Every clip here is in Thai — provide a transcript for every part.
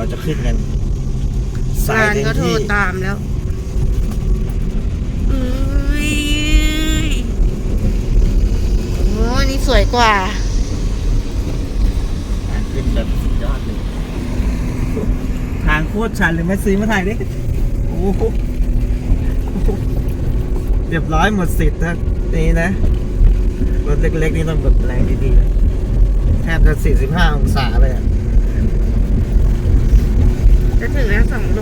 เราจะขึ้นกันสายงานเต็มก็โทรที่ตามแล้วอุ้ยโอ้นี่สวยกว่า ทางขึ้นแบบสุดยอดเลยทางโคตรชันเลยแม่ซีมาถ่ายดิโอ้โหเรียบร้อยหมดสิทธิ์นะนี่นะรถเล็กๆนี่ต้องแบบแรงดีๆนะแทบจะ45องศาเลยอะ จะถึงแล้วสองโล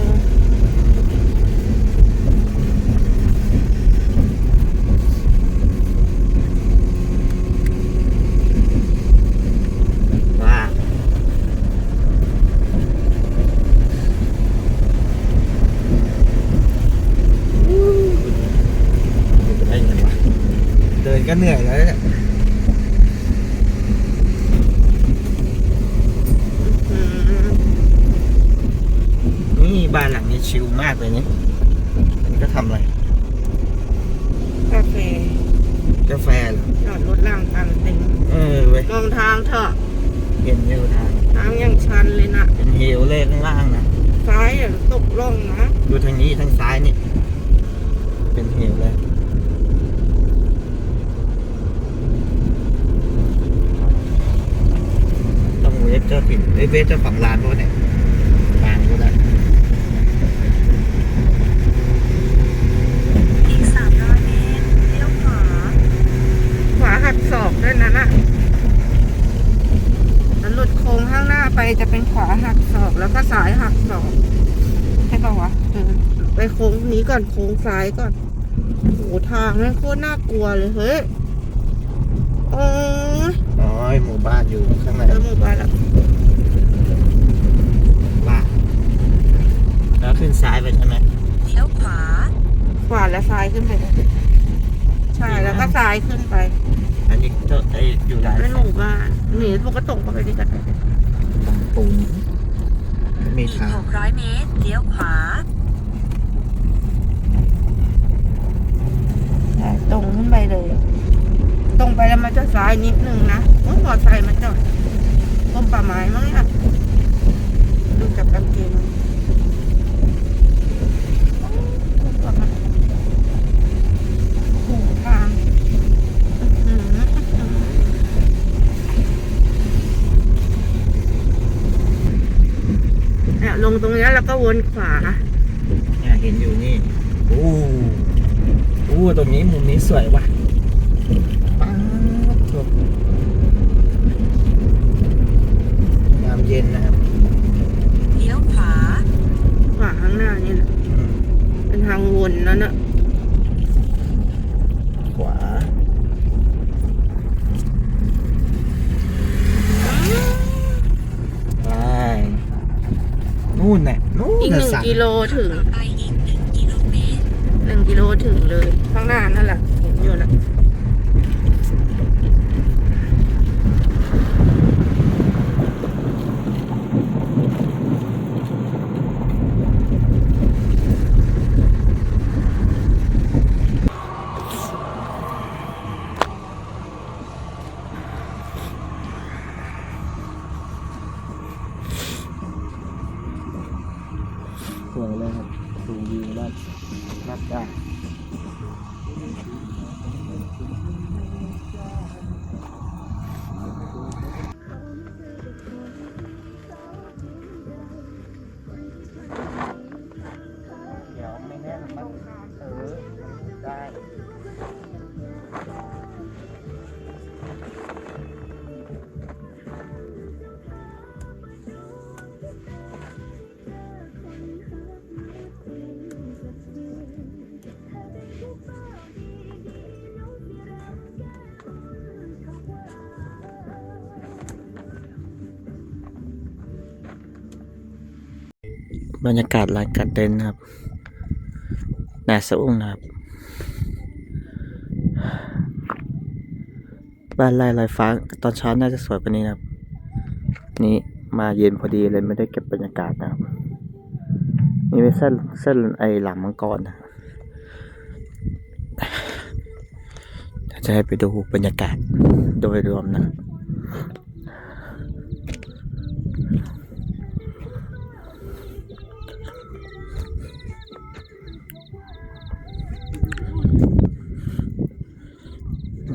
ว้าวไอ้เงินวะเดินก็เหนื่อยแล้วเนี่ย อืม นี่บ้านหลังนี้ชิลมากเลยนี่อันนี้ก็ทำอะไร กาแฟกาแฟเหรอจอดรถล่างกลางเต็นท์เออเว้ยมองทางเถอะเห็นอยู่ทางทางยังชันเลยนะเป็นเฮลเลยข้างล่างนะ ซ้ายอะตกล่องนะดูทางนี้ทางซ้ายนี่ เป็นเฮลเลยต้องเวฟเจ้าปิดเอ้ยเวฟเจ้าของร้านเพราะเนี่ยบางก็ได้ อีก 300 เมตร เลี้ยวขวา ขวาหักศอกด้วยนะน่ะแล้วหลุดโค้งข้างหน้าไป จะเป็นขวาหักศอกแล้วก็ซ้ายหักศอกใช่ป่าวะเออไปโค้งนี้ก่อนโค้งซ้ายก่อนโหทางนั่นโคตรน่ากลัวเลยเฮ้ยโอ้ยอ๋อไอ้หมู่บ้านอยู่ข้างในเจอหมู่บ้านแล้วบ้านแล้วขึ้นซ้ายไปใช่ไหมเลี้ยวขวา ขวาและซ้ายขึ้นไปเลยใช่แล้วก็ซ้ายขึ้นไป อันนี้เจ้าไอ้อยู่ร้านเป็นหมู่บ้านหนีพวกก็ตกเข้าไปด้วยกันบาง ปูนมีอีกทาง600เมตรเลี้ยวขวาใช่ตรงขึ้นไปเลย ตรงไปแล้วมันจะซ้ายนิดนึงนะโอ้ยมอไซค์มันจอดกรมป่าไม้มั้งเนี่ยดูจากกางเกงมันโอ้กรมป่าไม้โอ้โหทางอื้อหืออื้อหือเนี่ย ลงตรงเนี้ยแล้วก็วนขวา เนี่ยเห็นอยู่นี่โอ้โอ้ตรงนี้มุมนี้สวยว่ะป๊าบชมยามเย็นนะครับเลี้ยวขวาขวาข้างหน้านี่แหละอืมเป็นทางวนนั่นน่ะ ขวาไป นู่นแหละนู่นอีกหน่ะนึ่งสั่งกิโลถึงไปอีก1กิโลเมตรหนึ่งกิโลถึงเลย ข้างหน้านั่นแหละเห็นอยู่นะ บรรยากาศลานการเต็นครับแดดสะอุ้งนะครับ บ้านไร่ลอยฟ้าตอนเช้าน่าจะสวยกว่านี้นะครับ นี่มาเย็นพอดีเลยไม่ได้เก็บบรรยากาศนะครับ นี่เป็นเส้นเส้นไอหลามมังกรนะจะให้ไปดูบรรยากาศโดยรวมนะ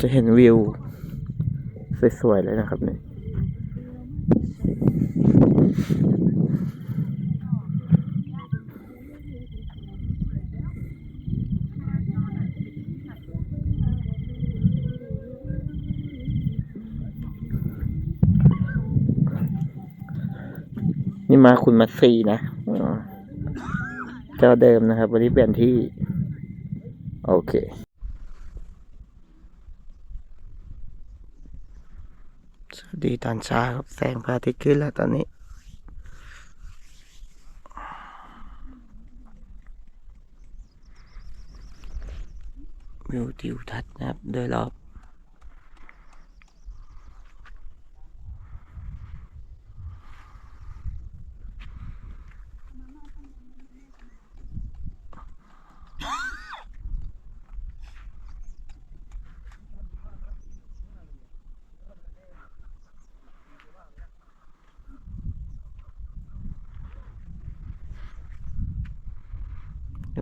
จะเห็นวิว สวยๆเลยนะครับเนี่ยนี่มาคุณมาซีนะเจ้าเดิมนะครับ วันนี้เปลี่ยนที่ โอเค สวัส ดีตอนเช้าครับแสงพระอาทิตย์ขึ้นแล้วตอนนี้ วิวทิวทัศน์นะครับโดยรอบ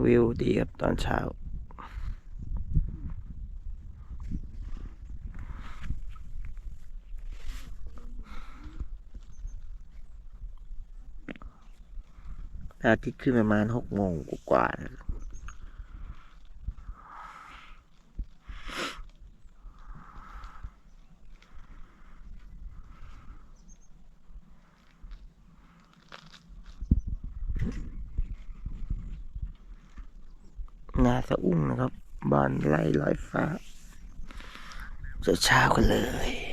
วิวดีครับตอนเช้า อาทิตย์ขึ้นประมาณหกโมงกว่าๆนะครับ จะอุ้งนะครับ บานไล่ลอยฟ้าเช้ากันเลย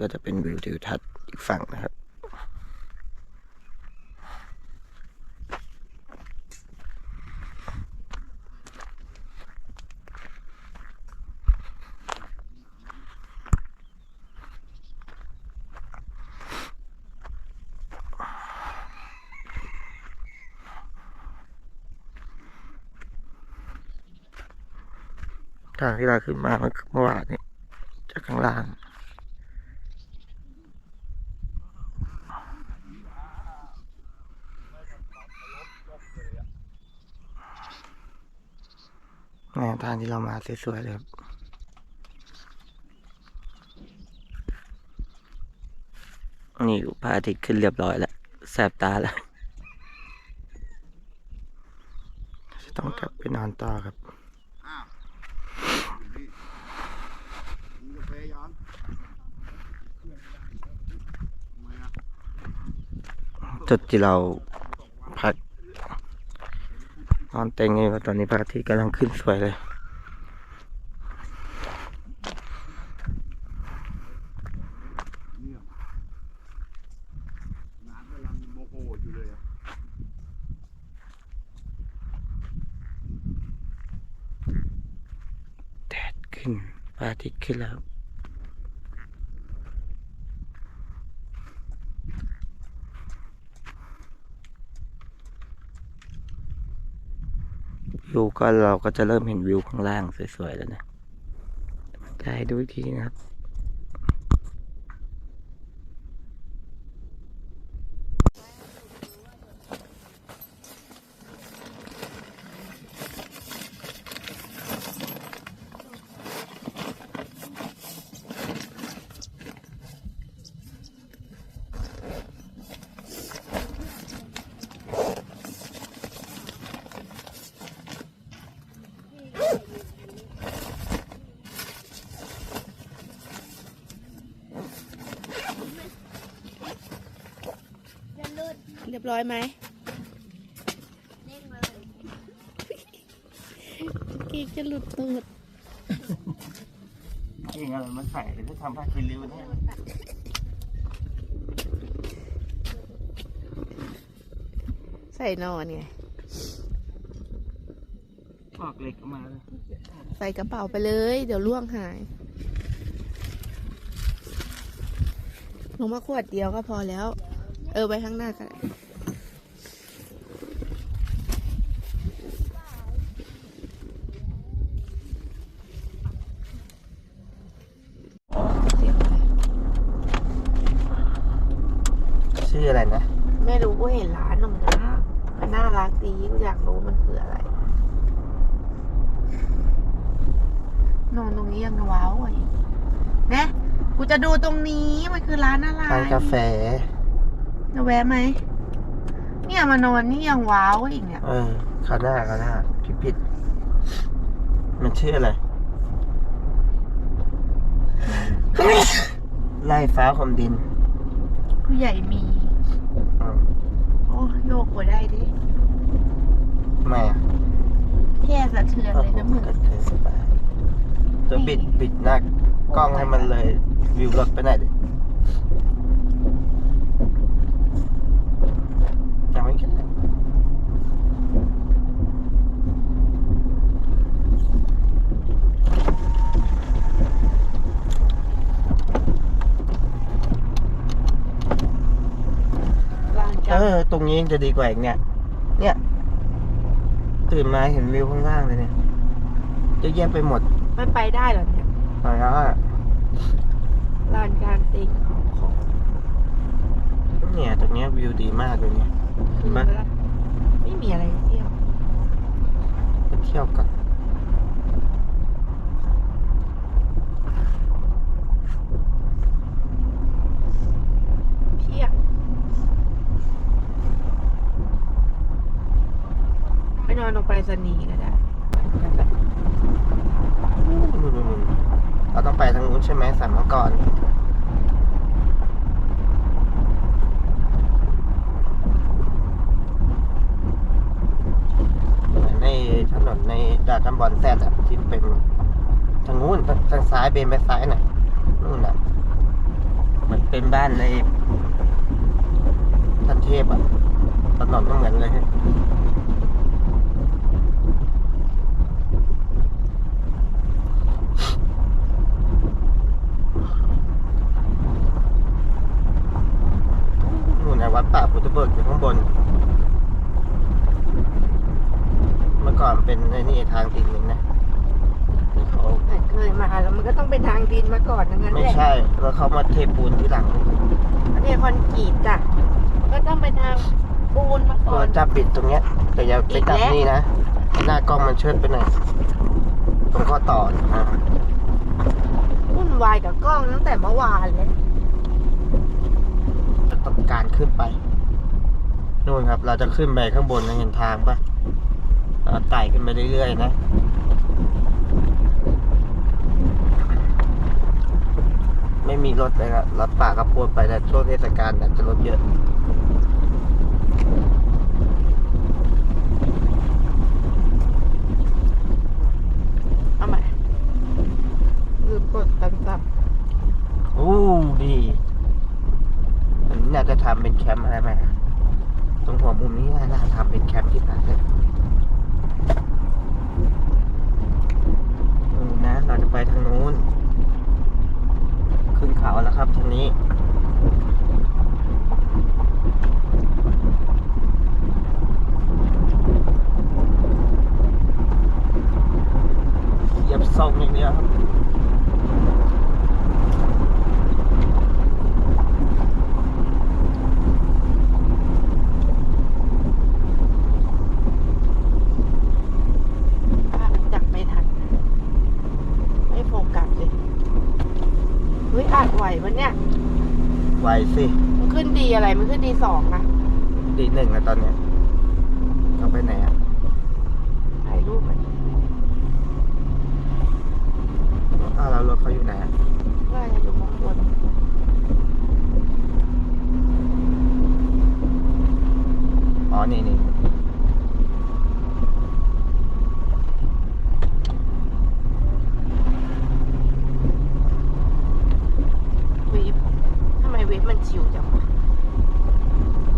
ก็จะเป็นวิวทิวทัศน์อีกฝั่งนะครับ ทางที่เราขึ้นมาเมื่อวานนี้จากข้างล่าง ทางที่เรามาสวยๆเลยครับนี่พระอาทิตย์ขึ้นเรียบร้อยแล้วแสบตาแล้วจะต้องกลับไปนอนต่อครับจุดที่เราพักนอนเต็งไงว่าตอนนี้พระอาทิตย์กำลังขึ้นสวยเลย น้ำกำลังโมโหอยู่เลยอะ แดดขึ้นพระอาทิตย์ ขึ้นแล้ว วิวก็เราก็จะเริ่มเห็นวิวข้างล่างสวยๆแล้วนะได้ดูอีกทีนะครับ เรียบร้อยไหมกีจะหลุดตูด นี่อะไรมาใส่หรือทำผ้าคีริ้วเนี่ย ใส่นอนไงออกเหล็กออกมาเลยใส่กระเป๋าไปเลย เดี๋ยวล่วงหายลงมาขวดเดียวก็พอแล้ว เออไปข้างหน้ากันออะไรนะ ไม่รู้กูเห็นร้านตรงนั้นอะมันน่ารักดีกูอยากรู้มันคืออะไร นอนตรงนี้ยังว้าวอะเนี่ยกูจะดูตรงนี้มันคือร้านอะไร ทาน กาแฟ จะแวะไหม เนี่ยมานอนนี่ยังว้าวอีกเนี่ย เออข้างหน้าข้างหน้าพิพิธมันชื่ออะไร ไล่ฟ้าคมดิน ผู้ใหญ่มีอืมโอ้โยกหัวได้ดิทำไมอะแค่สะเทือนเลยนะมึงก็เคยสบายตัวบิดบิดหน้ากล้องให้มันเลยวิวรถไปไหนอยดิยังไม่เก็บเลย ร้าน เอ จัง อ ต รงนี้ยังจะดีกว่าอีกเนี่ย เนี่ย ตื่นมาเห็นวิวข้างล่างเลยเนี่ยเยอะแยะไปหมดไม่ไปได้เหรอเนี่ยไปแล้วอะลานการติงของของเนี่ยตรงเนี้ยวิวดีมากเลยเนี่ยคือมาละไม่มีอะไรเที่ยวไปเที่ยวกัน เที่ยวไปนอนต รงไปรษณีย์ก็ได้เราต้องไปทางนู้นใช่ไหมสามมกรเหมือนในถนนในดาดตำบอลแซดอะที่เป็นทางนู้นทางซ้ายเบนไปซ้ายหน่อยนู่นอะเหมือนเป็นบ้านในท่านเทพอะถนนก็เหมือนเลย นู่นนะวัดป่าพุทธเบิกอยู่ข้างบน เมื่อก่อนเป็นไอ้นี่ทางดินหนึ่งนะที่เขาเคยมาแล้วมันก็ต้องเป็นทางดินมาก่อนทั้งนั้นไม่แหละใช่แล้วเขามาเทปูนที่หลังเนี่ยคอนกรีตจ้ะก็ต้องเป็นทางปูนมาก่ตัอวนจับบิดตรงเนี้ย แต่อย่าไปจับนี่นะให้หน้ากล้องมันเชิดไปหน่อยตรงข้อต่ออ่าวุ่นวายกับกล้องตั้งแต่เมื่อวานเลย ต้องการขึ้นไปนู่นครับ เราจะขึ้นไปข้างบนนะเห็นทางปะ ไต่ขึ้นไปเรื่อยๆนะไม่มีรถเลยครับรถป่ากระพวนไปแต่ช่วงเทศกาลจะรถเยอะ เอาใหม่ลืมกดกันซับ โอ้ดีอันนี้น่าจะทำเป็นแคมป์อะไรไหมตรงหัวมุมนี้น่าทำเป็นแคมป์ที่พักเลยอืมนะ เราจะไปทางนู้น ขึ้นเขาแล้วครับทางนี้ เหยียบส่งอย่างเดียวครับ ภาพมันจับไม่ทัน ไม่โฟกัสเลยเฮ้ยอ่านไห วมันเนี่ยไวสิมันขึ้นดีอะไรมันขึ้นดีสองนะดีหนึ่งแล้วตอนเนี้ยเอาไปไหนอะถ่ายรูปมันอ้าวแล้วรถเขาอยู่ไหนอะว่าจะอยู่ข้างบนอ๋อนี่นี่ เวฟทำไม เวฟมันชิวจังวะ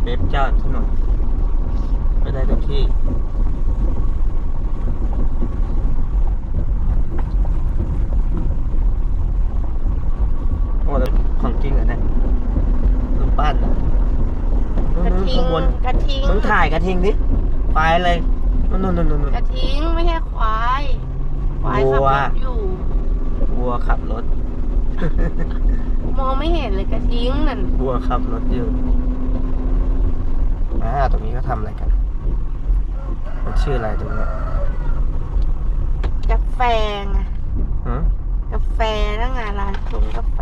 เบบเจ้าถนนไปได้ทุกที่โอ้แล้วของจริงเหรอเนี่ยรูปปั้นเหรอกระนู่นๆทิงข้างบนกระทิงมึงถ่ายกระทิงดิไปเลยนู่นนู่นนู่นนู่นกระทิงไม่ใช่ควายควายขับวัวรถอยู่วัวขับรถ มองไม่เห็นเลยกระทิงนั่นวัวขับรถอยู่อ่าตรงนี้ก็ทำอะไรกัน มันชื่ออะไรตรงนี้กาแฟไงหืมกาแฟนั่งงานร้านชงกาแฟ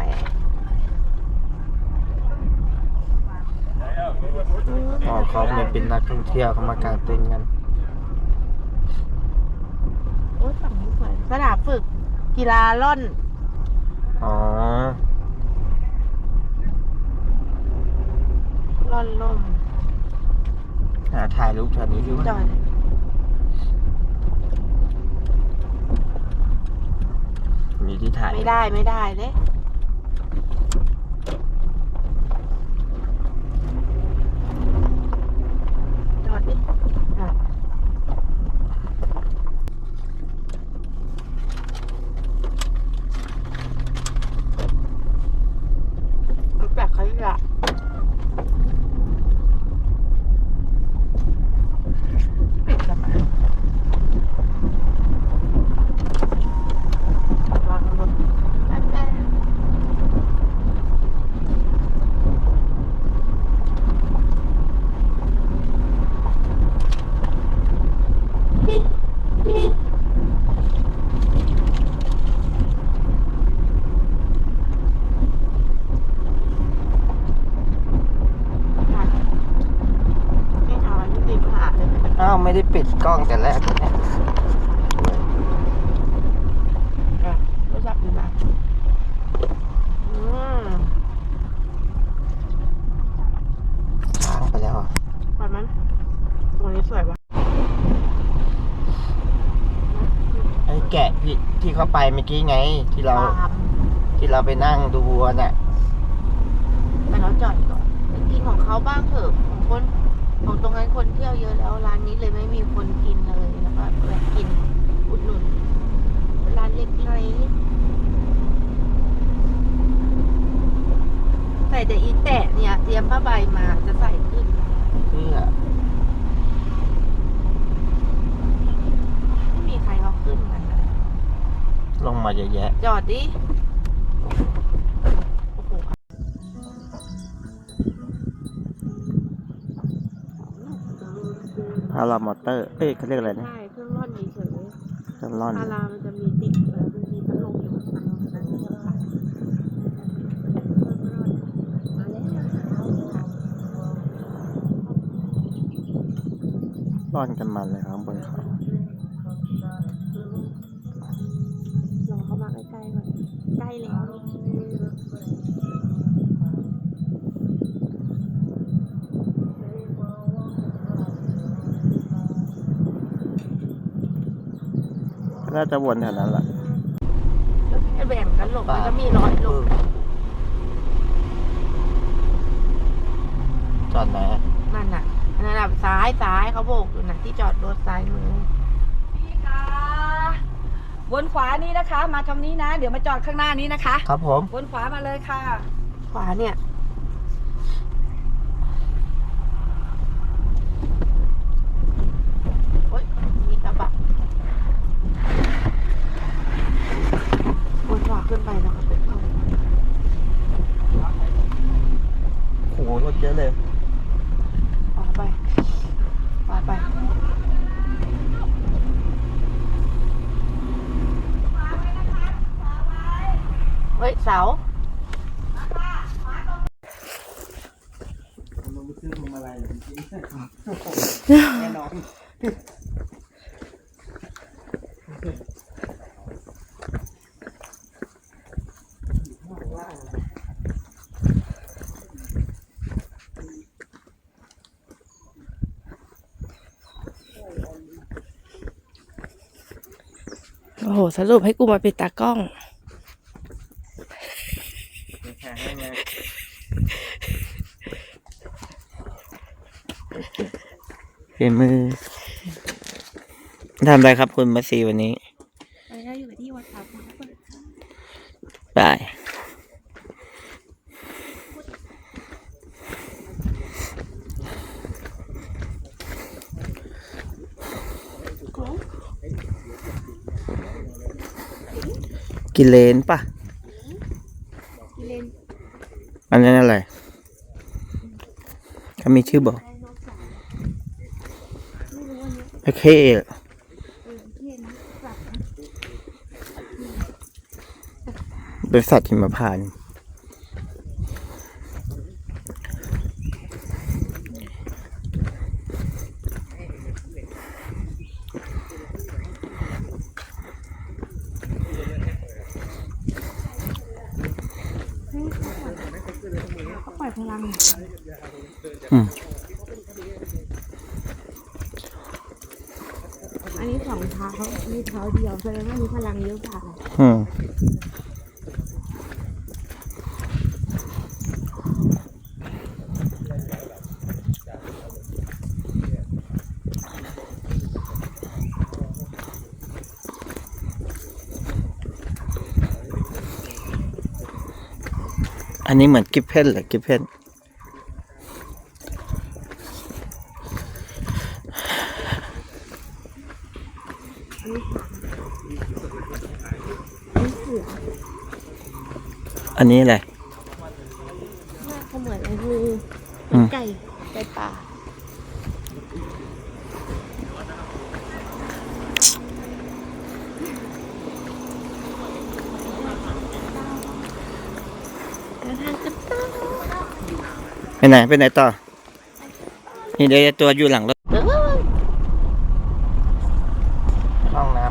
อ๋อเขาไม่เป็นนักท่องเที่ยวเขามากางเต็นท์กันโอ้ยฝั่งนี้สวยสนามฝึกกีฬาล่อน อ๋อ ล่อนล่มหาถ่ายรูปแถวนี้ดีกว่าจอยมีที่ถ่ายไม่ได้ไม่ได้เลยจอดดิอะมันแปลกขยะปิดทำไมวางบนแป๊บแป๊บ ไม่เอาอันนี้ติดขาเลย อ้าว ไม่ได้ปิด กล้องแต่แรกเนี่ยอะไม่ชอบดีมากอืมค้างไปแล้วอะปล่อยมันตรงนี้สวยวะไอ้แกะที่ที่เขาไปเมื่อกี้ไง ที่เราตามที่เราไปนั่งดูวัวน่ะ แต่เราจอดก่อนไปกินของเขาบ้างเถอะของคนของ ตรงนั้นคนเที่ยวเยอะแล้วร้านนี้เลยไม่มีคนกินเลยแล้วก็แวะกินอุดหนุนร้านเล็กๆใส่แต่อีแตะเนี่ย เตรียมผ้าใบมาจะใส่ขึ้นเพื่อไม่มีใครเขาขึ้นกันนะลงมาเยอะแยะ จอดดิ พารามอเตอร์ เอ้ยเขาเรียกอะไรนะใช่เครื่องร่อนเฉยจำร่อนๆพารามันจะมีติดแล้วมันมีพัดลมอยู่ข้างนอกนั้นเครื่องปั่นมาแล้วร่อนกันมันเลยครับบนเขา น่าจะวนแถวนั้นแหละไอ้แบ่งกันหลบมันจะมีรอยหลบจอดไหนอะนั่นน่ะนั่นน่ะซ้ายซ้ายเขาโบกอยู่นะที่จอดรถซ้ายมือพี่คะวนขวานี้นะคะ มาทางนี้นะ เดี๋ยวมาจอดข้างหน้านี้นะคะ ครับผม วนขวามาเลยค่ะ ขวาเนี่ย โอ๊ย มีกระบะวน ขึ้นไปแล้วก็เป็นเข้าโหรถเยอะเลยขวาไปไปเฮ้ยเสามันไม่ซื้อมาอะไรจริงแน่นอน อ้โหสรุปให้กูมาเป็นตากล้องเปลี่ยนมือทำอะไรครับคุณมาซีวันนี้ กิเลนปะอันนั้นอะไรเขามีชื่อบอกโอเคเป็นสัทหิมพานต์ ล่อยพลังอืมอันนี้สองเท้ามีเท้าเดียวแสดงว่ามีพลังเยอะกว่าอืม นนี้เหมือนกิฟเพนเหรอกิฟเพนอันนี้อะไร หน้าเขาเหมือนไอ้งูอืม ไก่ไก่ป่า เดินทางกันต่อ ไปไหนไปไหนต่อ นี่เดี๋ยวตัวอยู่หลังรถ เออ ห้องน้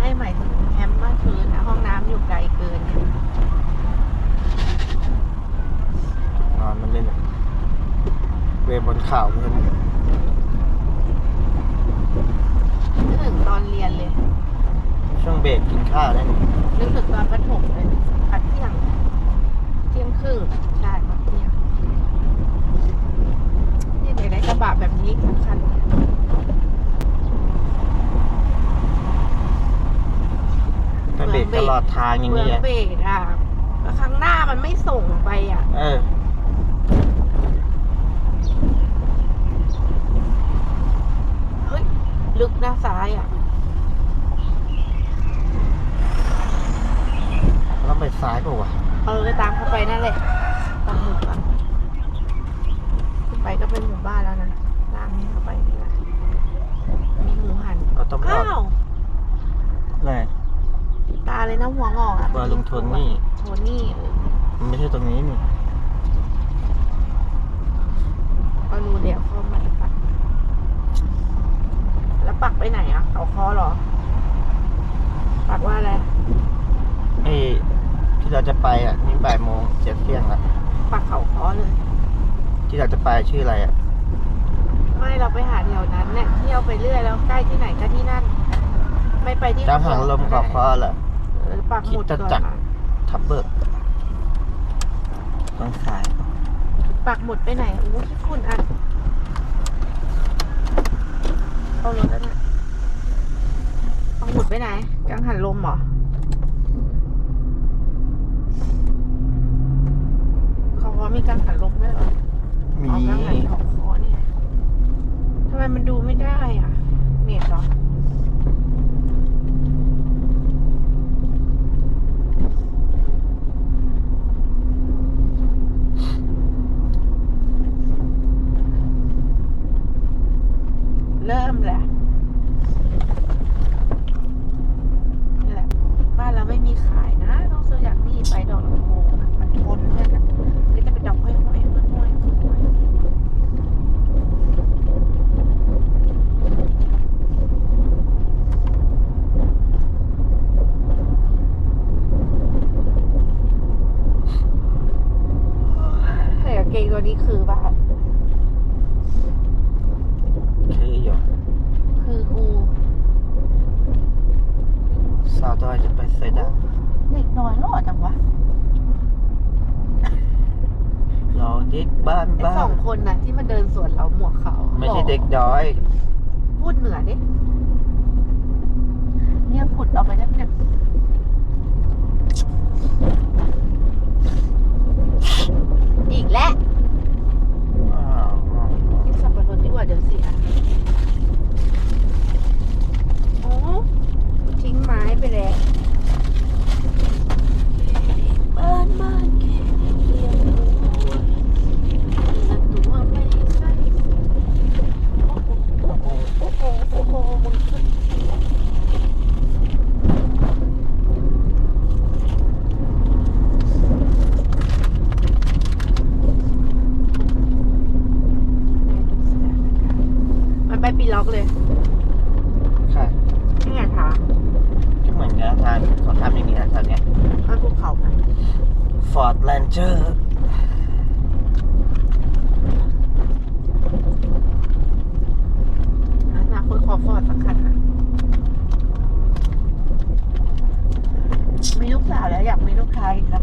ให้หมายถึงแคมป์บ้านคืนนะห้องน้ำอยู่ไกลเกินเนี่ยำนอนมันเล่นเวบนเขาเพื่อน นึกถึงตอนเรียนเลย ช่วงเบรกกินข้าวได้นี่ นึกถึงตอนประถมเลยพักเที่ยง เที่ยงครึ่งใช่พักเที่ยงนี่เดี๋ยวได้กระบะแบบ นี้อีกคันก็เบรกตลอดทางอย่างเมืนี้องอะเบรกอะแล้วข้างหน้ามันไม่ส่งไปอะ เออเฮ้ยลึกหน้าซ้ายอะต้องไปซ้ายเปล่าวะเออตามเข้าไปนั่นแหละตามหมู่บ้านขึ้นไปก็เป็นหมู่บ้านแล้วนะตามนี้เข้าไปนี่แหละมีหมูหัน เรา ต้องรออ้าดวอะไรตาเลยนะหัวงอกอะว่าลุงโทนี่โทนี่เออมันไม่ใช่ตรงนี้นี่ก็รู้เดี๋ยวเข้ามาปักแล้วปักไปไหนอะเขาคอเหรอ ปักว่าอะไร ไอ้ที่เราจะไปอะนี่บ่ายโมงเจ็ดเที่ยงละปักเขาคอเลย ที่เราจะไปชื่ออะไรอะ ไม่เราไปหาแถวนั้นเนี่ยเที่ยวไปเรื่อยแล้วใกล้ที่ไหนก็ที่นั่น ไม่ไปที่จำหางลมเกาะคอเหรอเออปักหมุดคิดจะก่อนจัดอะทับเบิกต้องซ้ายปักหมุดไปไหนอู้ที่คุณอะเอารถแล้วเนี่ยปักหมุดไปไหนกังหันลมเหรอเขาว่ามีกังหันลมด้วยเหรอมี เอากังหันของคอเนี่ยทำ ไมมันดูไม่ได้อะ เน็ตหรอเริ่มแหละ คันนะมีลูกสาวแล้วอยากมีลูกชายครับ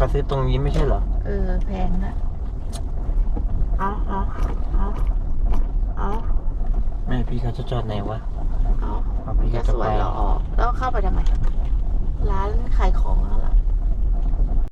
กรซื้อตรงนี้ไม่ใช่เหรอ เออ แพงนะเอาเอาเอาเอาแม่พี่เขาจะจอดไหนวะเอาอาพี่จะสวยเหรอแล้วเข้าไปทำไม ร้านขายของแล้วล่ะ